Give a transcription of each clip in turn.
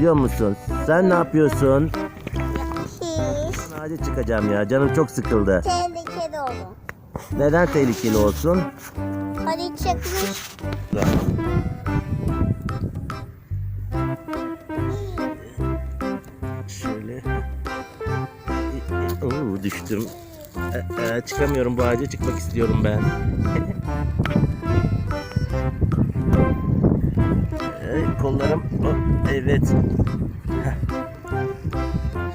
biliyor musun? Sen ne yapıyorsun? Hiç. Ağaca çıkacağım ya. Canım çok sıkıldı. Tehlikeli olur. Neden tehlikeli olsun? Hadi çıkmış. Şöyle. Oo, düştüm. Ee, çıkamıyorum bu ağaca çıkmak istiyorum ben. Kollarım. Oh, evet.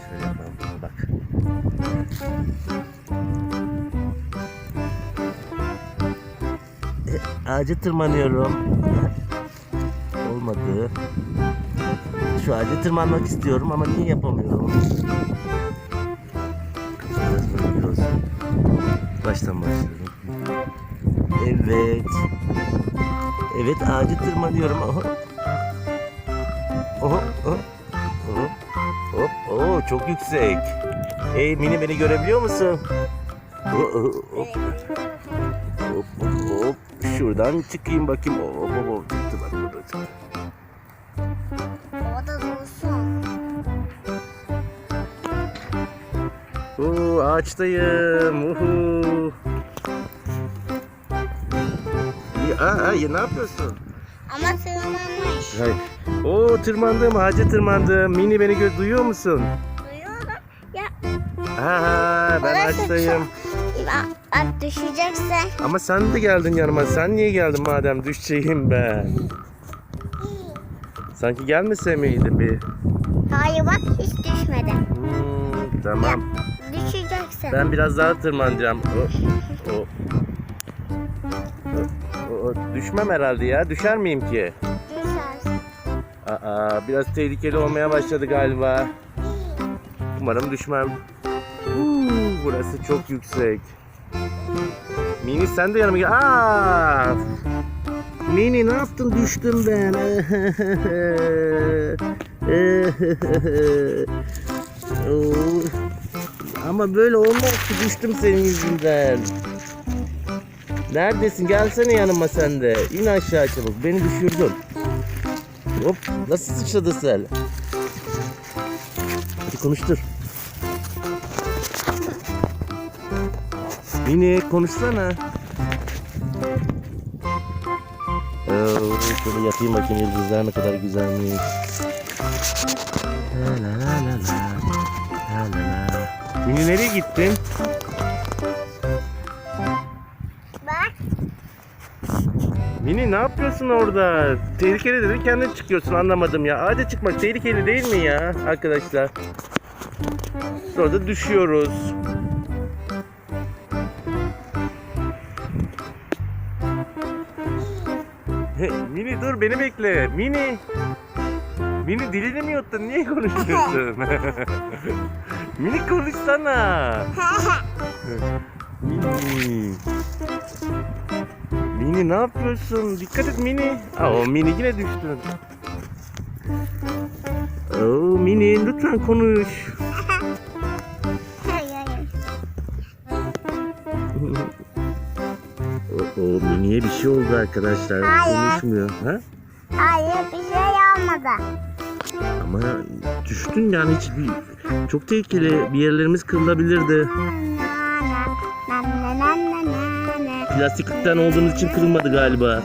Şöyle yapalım. Bak. Ee, ağaca tırmanıyorum. Olmadı. Şu ağaca tırmanmak istiyorum ama niye yapamıyorum? Biraz biraz baştan başlıyorum. Evet. Evet ağacı tırmanıyorum. Oho. Oho. Hop. Oo, çok yüksek. Hey Mini beni görebiliyor musun? Oho, Hop. Hop hop hop. Şuradan çıkayım bakayım. Hop hop hop. Çıktı bak burada çıktı. Orada dursun. Oo, ağaçtayım. Uhu. Aa, ya, ne yapıyorsun? Ama tırmanmış. Hayır. Oo tırmandım, ağaca tırmandım. Mini beni gö- duyuyor musun? Duyuyorum. Ya Aha, ben Orası ağaçtayım. bak, bak düşecekse. Ama sen de geldin yanıma. Sen niye geldin madem düşeceğim ben? Sanki gelmese miydi bir? Hayır bak hiç düşmedi. Hmm, tamam. Düşeceksin. Ben biraz daha tırmanacağım. O, o. Düşmem herhalde ya. Düşer miyim ki? Düşersin. Aa, biraz tehlikeli olmaya başladı galiba. Umarım düşmem. Huu, burası çok yüksek. Mini sen de yanıma gel. Aa! Mini ne yaptın? Düştüm ben. Ama böyle olmaz ki düştüm senin yüzünden. Neredesin? Gelsene yanıma sen de. İn aşağı çabuk. Beni düşürdün. Hop nasıl sıçradı sen? Hadi konuştur. Mini konuşsana. Oo, şöyle yatayım bakayım yıldızlar ne kadar güzelmiş. La la la la la. La la la. Mini nereye gittin? Mini ne yapıyorsun orada? Tehlikeli dedin kendin çıkıyorsun anlamadım ya. Ağaca çıkmak tehlikeli değil mi ya arkadaşlar? Sonra da düşüyoruz. Mini dur beni bekle. Mini. Mini dilini mi yuttun? Niye konuşuyorsun? Mini konuşsana. Mini. Mini ne yapıyorsun? Dikkat et Mini. Aa, Mini yine düştü. Oo, Mini lütfen konuş. O, o Mini'ye bir şey oldu arkadaşlar. Hayır. Konuşmuyor. Ha? Hayır bir şey olmadı. Ama düştün yani hiç bir, çok tehlikeli. Bir yerlerimiz kırılabilirdi. Na Plastikten olduğumuz için kırılmadı galiba.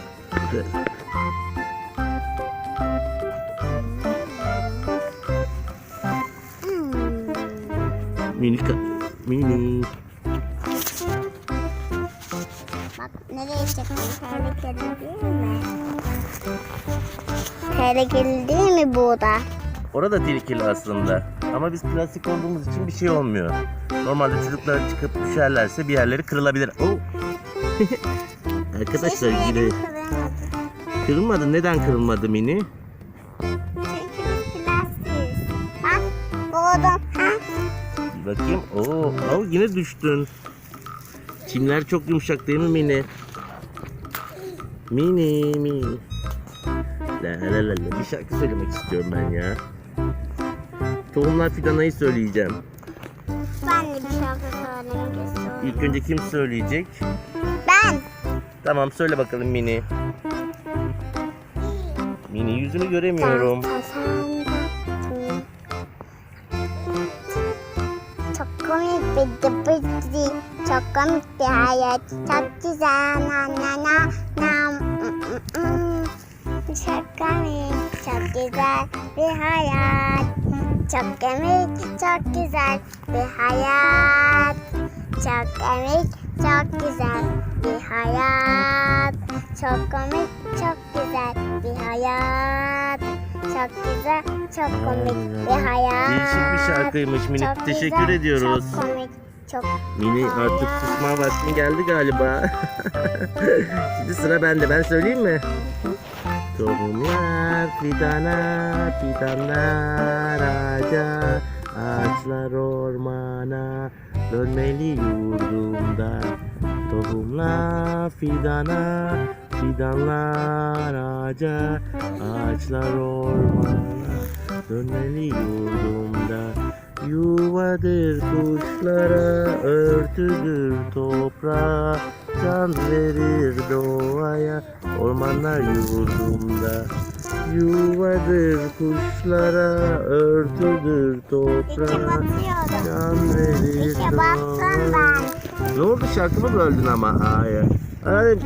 Hmm. Mini, ka- Mini. Bak nereye çıktın? Tehlikeli değil mi? Tehlikeli değil mi bu da? Orada tehlikeli aslında. Ama biz plastik olduğumuz için bir şey olmuyor. Normalde çocuklar çıkıp düşerlerse bir yerleri kırılabilir. Oo. Arkadaşlar yine kırılmadı. Neden kırılmadı mini? Çünkü plastiğiz. Bak buldum. Ha? Bakayım. Oo, oo yine düştün. Çimler çok yumuşak değil mi mini? Mini mini. La la la la. Bir şarkı söylemek istiyorum ben ya. Tohumlar fidanayı söyleyeceğim. Ben de bir şarkı söylemek istiyorum. İlk önce kim söyleyecek? Can. Tamam söyle bakalım Mini. Mini yüzünü göremiyorum. Çok komik bir dıbıcı. Çok komik bir hayat. Çok güzel. Na na na na. Mm, mm, mm. Çok komik. Çok güzel bir hayat. Çok komik. Çok güzel bir hayat. Çok komik. Çok güzel bir hayat. Çok komik. Çok güzel bir hayat. Çok güzel. Çok komik bir hayat. Değişik bir şarkıymış Mini. Çok Teşekkür güzel, ediyoruz. Çok komik. Çok Mini artık susma vaktin geldi galiba. Şimdi sıra bende. Ben söyleyeyim mi? Tohumlar fidana, fidanlar ağaca, ağaçlar ormana, dönmeli yurdumda. Tohumlar fidana, fidanlar ağaca, ağaçlar ormana, dönmeli yurdumda. Yuvadır kuşlara, örtüdür toprağa, can verir doğaya, ormanlar yurdumda. Yuvadır kuşlara, örtüdür toprağa, can verir doğaya. Ne oldu şarkımı böldün ama Aya. Ay,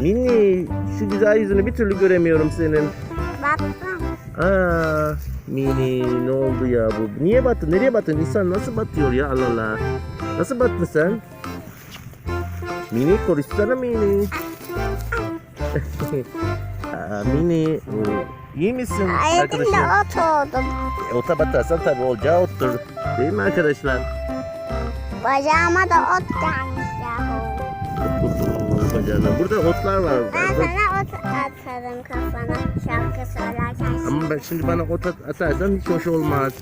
Mini şu güzel yüzünü bir türlü göremiyorum senin. Baktım. Aa, Mini ne oldu ya bu? Niye battın? Nereye battın? İnsan nasıl batıyor ya Allah Allah. Nasıl battın sen? Mini konuşsana Mini. Aa, Mini iyi misin arkadaşım? Ayakımda ot oldum. E, Ota batarsan tabii olacağı ottur. Değil mi arkadaşlar? Bacağıma da ot gelmiş yahu. Bacağına. Burada otlar var. Ben sana ot atarım kafana şarkı söylerken. Ben şimdi bana ot at- atarsan hiç hoş olmaz.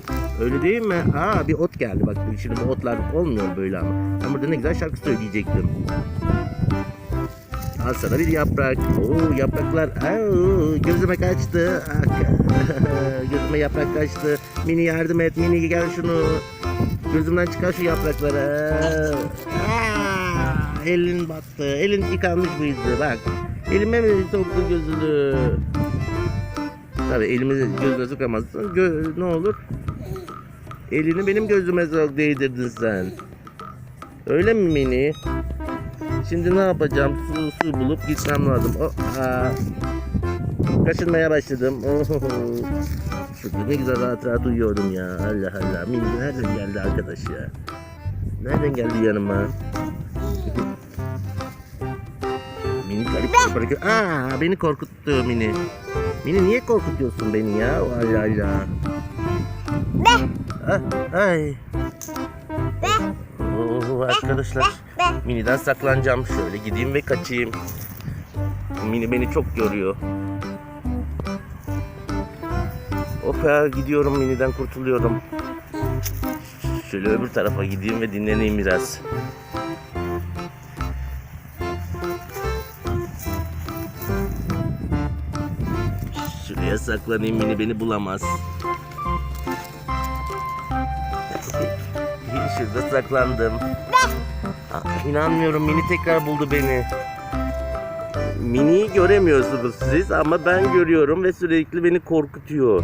Öyle değil mi? Aa bir ot geldi bak. Şimdi bu otlar olmuyor böyle ama. Ben burada ne güzel şarkı söyleyecektim. Al sana bir yaprak. Oo yapraklar. Aa, gözüme kaçtı. Gözüme yaprak kaçtı. Mini yardım et. Mini gel şunu. Gözümden çıkar şu yaprakları. Aa, elin battı. Elin yıkanmış mıydı? Bak. Elime mi soktu gözünü? Tabii elimi gözüne sokamazsın. Gö- ne olur? Elini benim gözüme değdirdin sen. Öyle mi Mini? Şimdi ne yapacağım? Su, su bulup gitmem lazım. Oh, aa. Kaşınmaya başladım. Oh. Şurada ne güzel rahat rahat uyuyordum ya. Allah Allah. Mini nereden geldi arkadaş ya? Nereden geldi yanıma? Mini garip hareket. Aa, beni korkuttu Mini. Mini niye korkutuyorsun beni ya? Allah Allah. Be Ah, ay. be Oo, arkadaşlar. be. Mini'den saklanacağım. Şöyle gideyim ve kaçayım. Mini beni çok yoruyor. Of ya gidiyorum Mini'den kurtuluyorum. Şöyle öbür tarafa gideyim ve dinleneyim biraz. Şuraya saklanayım Mini beni bulamaz. Şurada saklandım. Aa, İnanmıyorum Mini tekrar buldu beni. Mini'yi göremiyorsunuz siz ama ben görüyorum ve sürekli beni korkutuyor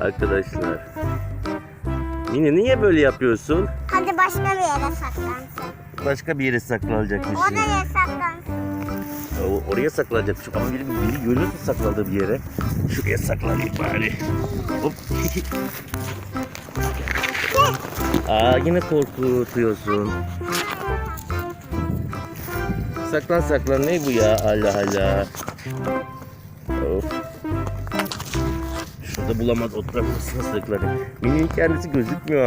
arkadaşlar. Mini niye böyle yapıyorsun? Hadi başka bir yere saklansın. Başka bir yere saklanacakmış. şimdi. Oraya saklansın. O- Oraya saklanacakmış ama biri, biri görüyorsun sakladığı bir yere. Şuraya saklanayım bari. Hop. Aa yine korkutuyorsun. Saklan saklan ne bu ya Allah Allah. Of. Şurada bulamaz oturamazsın saklanayım. Mini'nin kendisi gözükmüyor